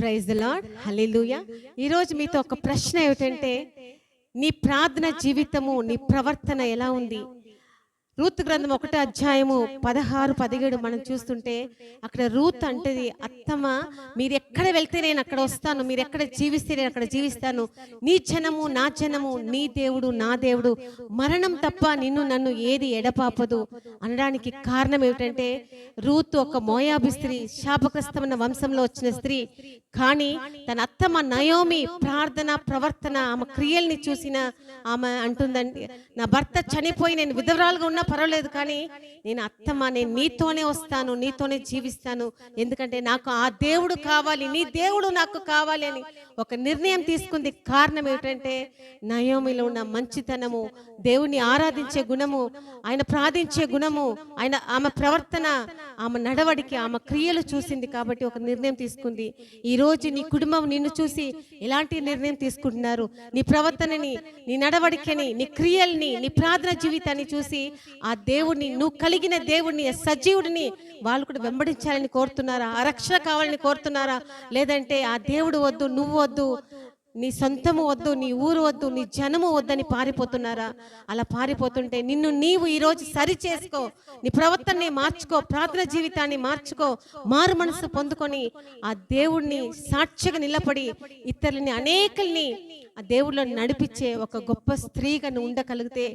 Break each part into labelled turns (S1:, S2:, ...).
S1: Praise lord హల్లెలూయా ఈరోజు మీతో ఒక ప్రశ్న ఏమిటంటే నీ ప్రార్థన జీవితము నీ ప్రవర్తన ఎలా ఉంది? రూత్ గ్రంథం ఒకటో అధ్యాయము పదహారు పదిహేడు మనం చూస్తుంటే అక్కడ రూత్ అంటది అత్తమ్మ మీరు ఎక్కడ వెళ్తే నేను అక్కడ వస్తాను? మీరు ఎక్కడ జీవిస్తే నేను అక్కడ జీవిస్తాను? నీ జనము నా జనము నీ దేవుడు నా దేవుడు. మరణం తప్ప నిన్ను నన్ను ఏది ఎడపాపదు. అనడానికి కారణం ఏమిటంటే రూత్ ఒక మోయాబి స్త్రీ శాపగ్రస్తమైన వంశంలో వచ్చిన స్త్రీ కానీ తన అత్తమ్మ నయోమి ప్రార్థన ప్రవర్తన ఆమె క్రియల్ని చూసిన ఆమె అంటుందండి నా భర్త చనిపోయి నేను విధవరాలుగా ఉన్నా పర్వాలేదు కానీ నేను అత్తమ్మ నేను నీతోనే వస్తాను నీతోనే జీవిస్తాను. ఎందుకంటే నాకు ఆ దేవుడు కావాలి నీ దేవుడు నాకు కావాలి అని ఒక నిర్ణయం తీసుకుంది. కారణం ఏమిటంటే నయోమిలో ఉన్న మంచితనము దేవుని ఆరాధించే గుణము ఆయన ప్రార్థించే గుణము ఆయన ఆమె ప్రవర్తన ఆమె నడవడికి ఆమె క్రియలు చూసింది కాబట్టి ఒక నిర్ణయం తీసుకుంది. ఈ రోజు నీ కుటుంబం నిన్ను చూసి ఎలాంటి నిర్ణయం తీసుకుంటున్నారు? నీ ప్రవర్తనని నీ నడవడికని నీ క్రియల్ని నీ ప్రార్థన జీవితాన్ని చూసి ఆ దేవుడిని నువ్వు కలిగిన దేవుడిని సజీవుడిని వాళ్ళు కూడా వెంబడించాలని కోరుతున్నారా? ఆ రక్షణ కావాలని కోరుతున్నారా? లేదంటే ఆ దేవుడు వద్దు నువ్వు వద్దు నీ సొంతము వద్దు నీ ఊరు వద్దు నీ జనము వద్దని పారిపోతున్నారా? అలా పారిపోతుంటే నిన్ను నీవు ఈరోజు సరి చేసుకో నీ ప్రవర్తనని మార్చుకో ప్రార్థన జీవితాన్ని మార్చుకో మారు మనసు పొందుకొని ఆ దేవుణ్ణి సాక్షిగా నిలబడి ఇతరులని అనేకల్ని ఆ దేవుళ్ళో నడిపించే ఒక గొప్ప స్త్రీగా నువ్వు ఉండగలిగితే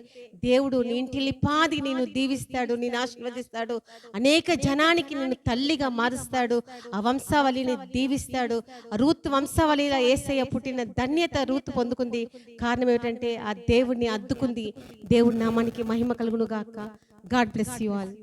S1: దేవుడు నీ ఇంటిల్లి పాది నేను దీవిస్తాడు నేను ఆశీర్వదిస్తాడు. అనేక జనానికి నేను తల్లిగా మారుస్తాడు. ఆ వంశావళిని దీవిస్తాడు. ఆ రూత్ వంశావళిలో ఏసయ్య పుట్టిన ధన్యత రూత్ పొందుకుంది. కారణం ఏమిటంటే ఆ దేవుడిని అద్దుకుంది. దేవుడి నామానికి మహిమ కలుగును గాక గాడ్ బ్లెస్ యు ఆల్.